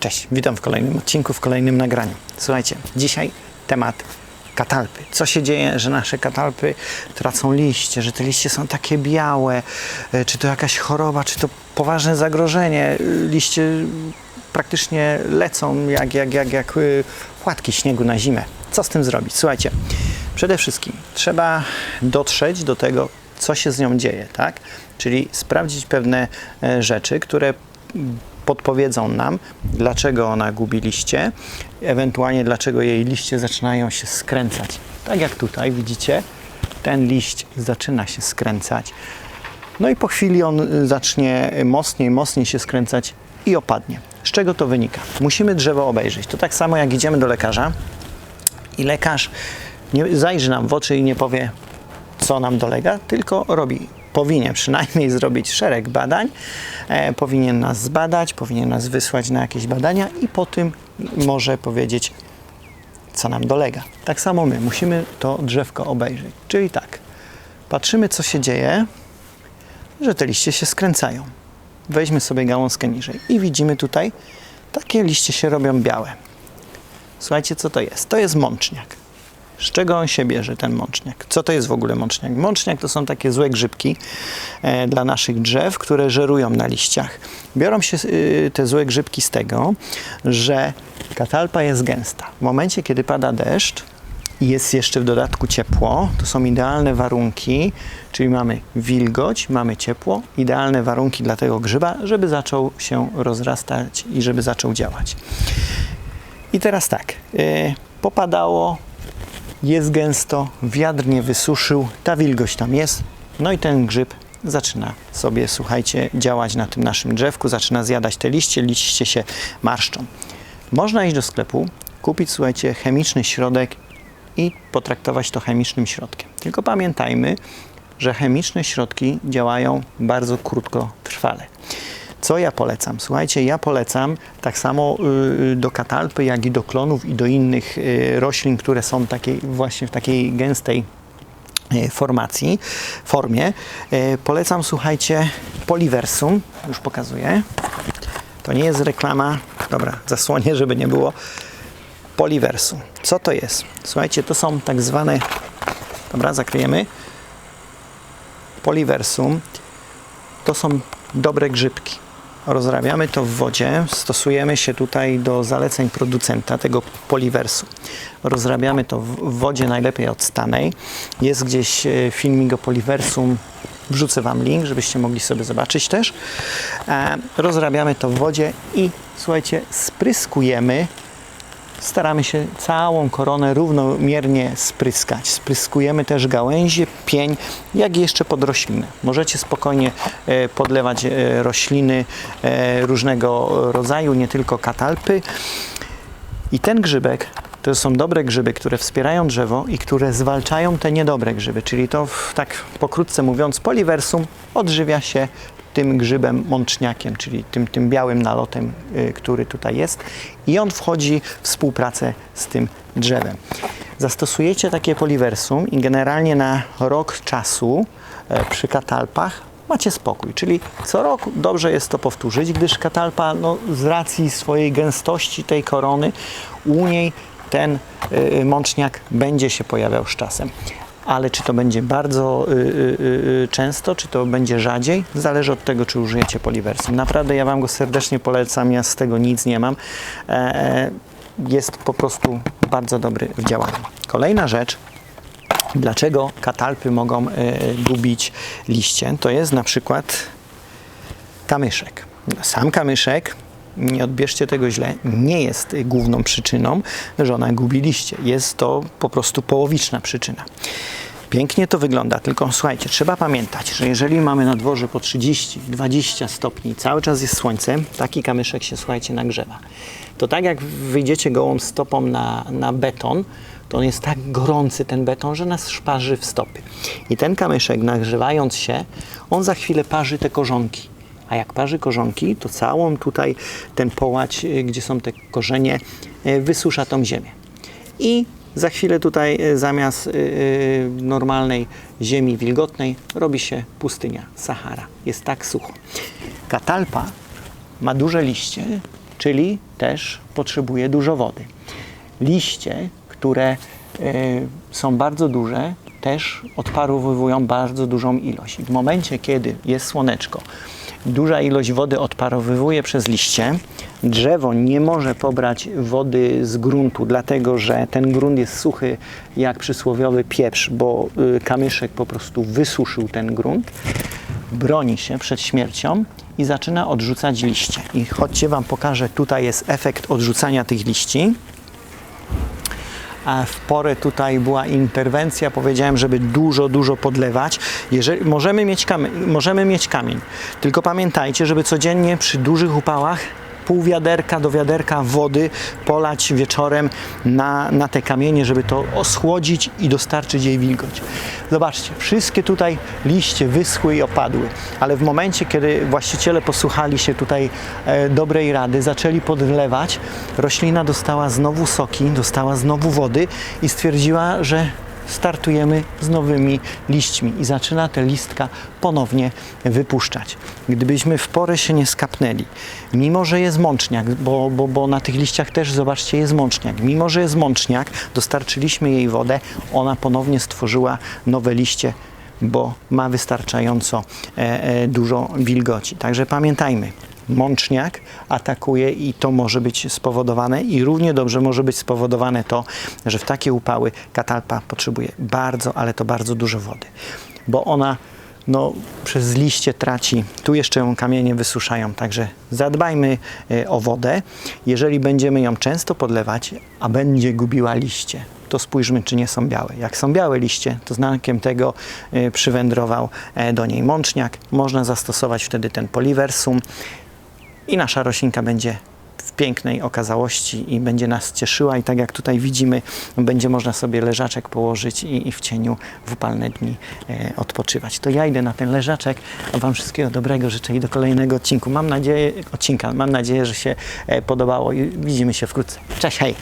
Cześć, witam w kolejnym odcinku, w kolejnym nagraniu. Słuchajcie, dzisiaj temat katalpy. Co się dzieje, że nasze katalpy tracą liście, że te liście są takie białe, e, czy to jakaś choroba, czy to poważne zagrożenie. E, Liście praktycznie lecą jak, jak, jak, jak e, płatki śniegu na zimę. Co z tym zrobić? Słuchajcie, przede wszystkim trzeba dotrzeć do tego, co się z nią dzieje, tak? Czyli sprawdzić pewne rzeczy, które podpowiedzą nam, dlaczego ona gubi liście, ewentualnie dlaczego jej liście zaczynają się skręcać. Tak jak tutaj widzicie, ten liść zaczyna się skręcać. No i po chwili on zacznie mocniej, mocniej się skręcać i opadnie. Z czego to wynika? Musimy drzewo obejrzeć. To tak samo jak idziemy do lekarza i lekarz nie zajrzy nam w oczy i nie powie, co nam dolega, tylko robi, powinien przynajmniej zrobić szereg badań, e, powinien nas zbadać, powinien nas wysłać na jakieś badania i po tym może powiedzieć, co nam dolega. Tak samo my musimy to drzewko obejrzeć. Czyli tak, patrzymy, co się dzieje, że te liście się skręcają. Weźmy sobie gałązkę niżej i widzimy tutaj, takie liście się robią białe. Słuchajcie, co to jest? To jest mączniak. Z czego on się bierze, ten mączniak? Co to jest w ogóle mączniak? Mączniak to są takie złe grzybki e, dla naszych drzew, które żerują na liściach. Biorą się y, te złe grzybki z tego, że katalpa jest gęsta. W momencie, kiedy pada deszcz, i jest jeszcze w dodatku ciepło, to są idealne warunki, czyli mamy wilgoć, mamy ciepło, idealne warunki dla tego grzyba, żeby zaczął się rozrastać i żeby zaczął działać. I teraz tak, yy, popadało, jest gęsto, wiatr nie wysuszył, ta wilgoć tam jest, no i ten grzyb zaczyna sobie, słuchajcie, działać na tym naszym drzewku, zaczyna zjadać te liście, liście się marszczą. Można iść do sklepu, kupić, słuchajcie, chemiczny środek i potraktować to chemicznym środkiem. Tylko pamiętajmy, że chemiczne środki działają bardzo krótkotrwale. Co ja polecam? Słuchajcie, ja polecam tak samo y, do katalpy, jak i do klonów i do innych y, roślin, które są właśnie w takiej gęstej y, formacji, formie. Y, Polecam, słuchajcie, poliversum. Już pokazuję. To nie jest reklama. Dobra, zasłonię, żeby nie było. Poliversum. Co to jest? Słuchajcie, to są tak zwane. Dobra, zakryjemy. Poliversum to są dobre grzybki. Rozrabiamy to w wodzie, stosujemy się tutaj do zaleceń producenta tego poliwersu. Rozrabiamy to w wodzie najlepiej odstanej. Jest gdzieś e, filmik o poliversum, wrzucę Wam link, żebyście mogli sobie zobaczyć też. E, Rozrabiamy to w wodzie i słuchajcie, spryskujemy staramy się całą koronę równomiernie spryskać. Spryskujemy też gałęzie, pień, jak i jeszcze pod rośliny. Możecie spokojnie e, podlewać e, rośliny e, różnego rodzaju, nie tylko katalpy. I ten grzybek to są dobre grzyby, które wspierają drzewo i które zwalczają te niedobre grzyby. Czyli to, w- tak pokrótce mówiąc, poliversum odżywia się tym grzybem mączniakiem, czyli tym, tym białym nalotem, y, który tutaj jest. I on wchodzi w współpracę z tym drzewem. Zastosujecie takie poliversum i generalnie na rok czasu e, przy katalpach macie spokój. Czyli co roku dobrze jest to powtórzyć, gdyż katalpa no, z racji swojej gęstości tej korony u niej ten y, mączniak będzie się pojawiał z czasem. Ale czy to będzie bardzo y, y, y, często, czy to będzie rzadziej, zależy od tego, czy użyjecie poliwersum. Naprawdę ja Wam go serdecznie polecam, ja z tego nic nie mam. E, e, jest po prostu bardzo dobry w działaniu. Kolejna rzecz, dlaczego katalpy mogą e, gubić liście, to jest na przykład kamyszek. Sam kamyszek, nie odbierzcie tego źle, nie jest główną przyczyną, że ona gubi liście. Jest to po prostu połowiczna przyczyna. Pięknie to wygląda, tylko słuchajcie, trzeba pamiętać, że jeżeli mamy na dworze po 30-20 stopni, cały czas jest słońce, taki kamyszek się, słuchajcie, nagrzewa. To tak jak wyjdziecie gołą stopą na, na beton, to on jest tak gorący, ten beton, że nas szparzy w stopy. I ten kamyszek, nagrzewając się, on za chwilę parzy te korzonki. A jak parzy korzonki, to całą tutaj ten połać, y, gdzie są te korzenie, y, wysusza tą ziemię. I za chwilę tutaj y, zamiast normalnej ziemi wilgotnej robi się pustynia, Sahara. Jest tak sucho. Katalpa ma duże liście czyli też potrzebuje dużo wody. Liście, które są bardzo duże, też odparowywują bardzo dużą ilość. I w momencie, kiedy jest słoneczko, duża ilość wody odparowywuje przez liście, drzewo nie może pobrać wody z gruntu, dlatego że ten grunt jest suchy jak przysłowiowy pieprz, bo y, kamyszek po prostu wysuszył ten grunt. Broni się przed śmiercią i zaczyna odrzucać liście. I chodźcie Wam pokażę, tutaj jest efekt odrzucania tych liści w porę tutaj była interwencja, powiedziałem, żeby dużo, dużo podlewać. Jeżeli, możemy, mieć kamień, możemy mieć kamień, tylko pamiętajcie, żeby codziennie przy dużych upałach pół wiaderka do wiaderka wody polać wieczorem na, na te kamienie, żeby to oschłodzić i dostarczyć jej wilgoć. Zobaczcie, wszystkie tutaj liście wyschły i opadły, ale w momencie, kiedy właściciele posłuchali się tutaj e, dobrej rady, zaczęli podlewać, roślina dostała znowu soki, dostała znowu wody i stwierdziła, że startujemy z nowymi liśćmi i zaczyna te listka ponownie wypuszczać. Gdybyśmy w porę się nie skapnęli, mimo że jest mączniak, bo, bo, bo na tych liściach też zobaczcie jest mączniak, mimo że jest mączniak, dostarczyliśmy jej wodę, ona ponownie stworzyła nowe liście bo ma wystarczająco e, e, dużo wilgoci. Także pamiętajmy, mączniak atakuje i to może być spowodowane i równie dobrze może być spowodowane to, że w takie upały katalpa potrzebuje bardzo, ale to bardzo dużo wody, bo ona no, przez liście traci, tu jeszcze ją kamienie wysuszają, także zadbajmy e, o wodę. Jeżeli będziemy ją często podlewać, a będzie gubiła liście, to spójrzmy, czy nie są białe. Jak są białe liście, to znakiem tego e, przywędrował e, do niej mączniak. Można zastosować wtedy ten poliversum i nasza roślinka będzie w pięknej okazałości i będzie nas cieszyła i tak jak tutaj widzimy, będzie można sobie leżaczek położyć i, i w cieniu w upalne dni e, odpoczywać. To ja idę na ten leżaczek, a Wam wszystkiego dobrego życzę i do kolejnego odcinku. Mam nadzieję, odcinka, mam nadzieję, że się e, podobało i widzimy się wkrótce. Cześć, hej!